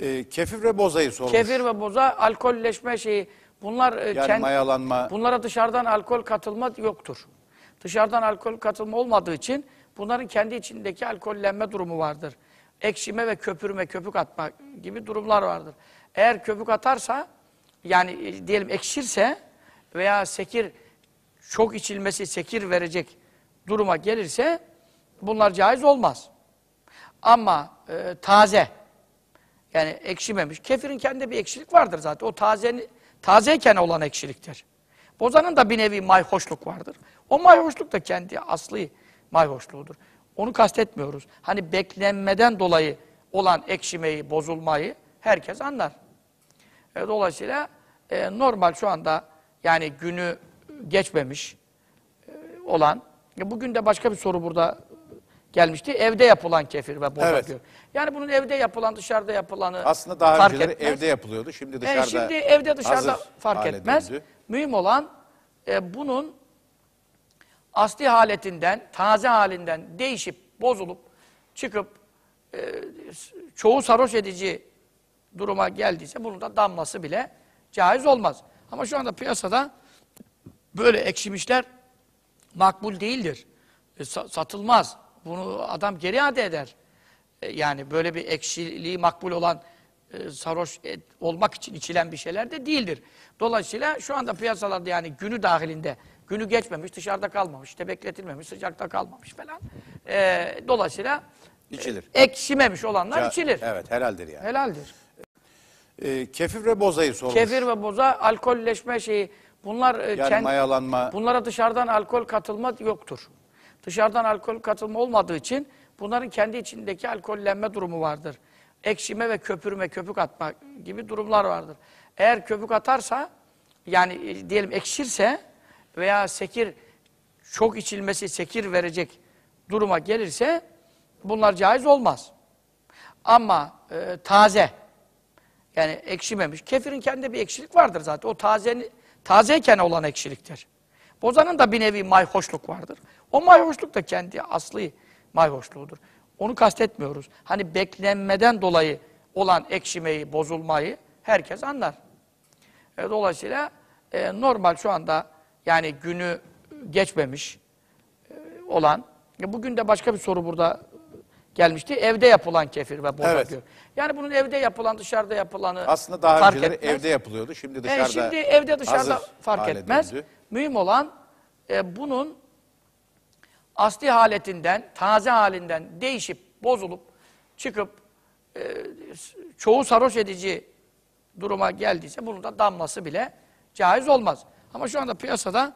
Ee, kefir ve bozayı sormuş. Kefir ve boza alkolleşme şeyi bunlar e, yani kend- mayalanma. bunlara dışarıdan alkol katılma yoktur. Dışarıdan alkol katılma olmadığı için bunların kendi içindeki alkollenme durumu vardır. Ekşime ve köpürme, köpük atma gibi durumlar vardır. Eğer köpük atarsa yani e, diyelim ekşirse veya sekir çok içilmesi sekir verecek duruma gelirse bunlar caiz olmaz. Ama e, taze yani ekşimemiş. Kefirin kendi bir ekşilik vardır zaten. O taze, tazeyken olan ekşiliktir. Bozanın da bir nevi mayhoşluk vardır. O mayhoşluk da kendi aslı mayhoşluğudur. Onu kastetmiyoruz. Hani beklenmeden dolayı olan ekşimeyi, bozulmayı herkes anlar. E, dolayısıyla e, normal şu anda yani günü geçmemiş e, olan, e, bugün de başka bir soru burada gelmişti. Evde yapılan kefir ve boza Evet. diyor. Yani bunun evde yapılan, dışarıda yapılanı Aslında daha fark önceleri etmez. evde yapılıyordu. Şimdi E, dışarıda şimdi evde dışarıda fark etmez. döndü. Mühim olan e, bunun asli haletinden, taze halinden değişip, bozulup, çıkıp e, çoğu sarhoş edici duruma geldiyse bunun da damlası bile caiz olmaz. Ama şu anda piyasada böyle ekşimişler makbul değildir. E, sa- satılmaz. Bunu adam geri iade eder. E, yani böyle bir ekşiliği makbul olan e, sarhoş olmak için içilen bir şeyler de değildir. Dolayısıyla şu anda piyasalarda yani günü dahilinde günü geçmemiş, dışarıda kalmamış, işte bekletilmemiş, sıcakta kalmamış falan. E, dolayısıyla İçilir. e, ekşimemiş olanlar Ya- içilir. Evet helaldir yani. Helaldir. Ee, kefir ve bozayı sormuş. Kefir ve boza alkolleşme şeyi bunlar e, yani kend- mayalanma. bunlara dışarıdan alkol katılma yoktur. Dışarıdan alkol katılma olmadığı için bunların kendi içindeki alkollenme durumu vardır. Ekşime ve köpürme, köpük atma gibi durumlar vardır. Eğer köpük atarsa yani e, diyelim ekşirse veya sekir çok içilmesi sekir verecek duruma gelirse bunlar caiz olmaz. Ama e, taze yani ekşimemiş. Kefirin kendi bir ekşilik vardır zaten. O taze, tazeyken olan ekşiliktir. Bozanın da bir nevi mayhoşluk vardır. O mayhoşluk da kendi aslı mayhoşluğudur. Onu kastetmiyoruz. Hani beklenmeden dolayı olan ekşimeyi, bozulmayı herkes anlar. E, dolayısıyla e, normal şu anda yani günü geçmemiş e, olan, e, bugün de başka bir soru burada gelmişti. Evde yapılan kefir ve boza Evet. Yani bunun evde yapılan, dışarıda yapılanı Aslında daha fark önceleri etmez. evde yapılıyordu. Şimdi E, dışarıda şimdi evde dışarıda fark etmez. döndü. Mühim olan e, bunun asli haletinden, taze halinden değişip, bozulup, çıkıp e, çoğu sarhoş edici duruma geldiyse bunun da damlası bile caiz olmaz. Ama şu anda piyasada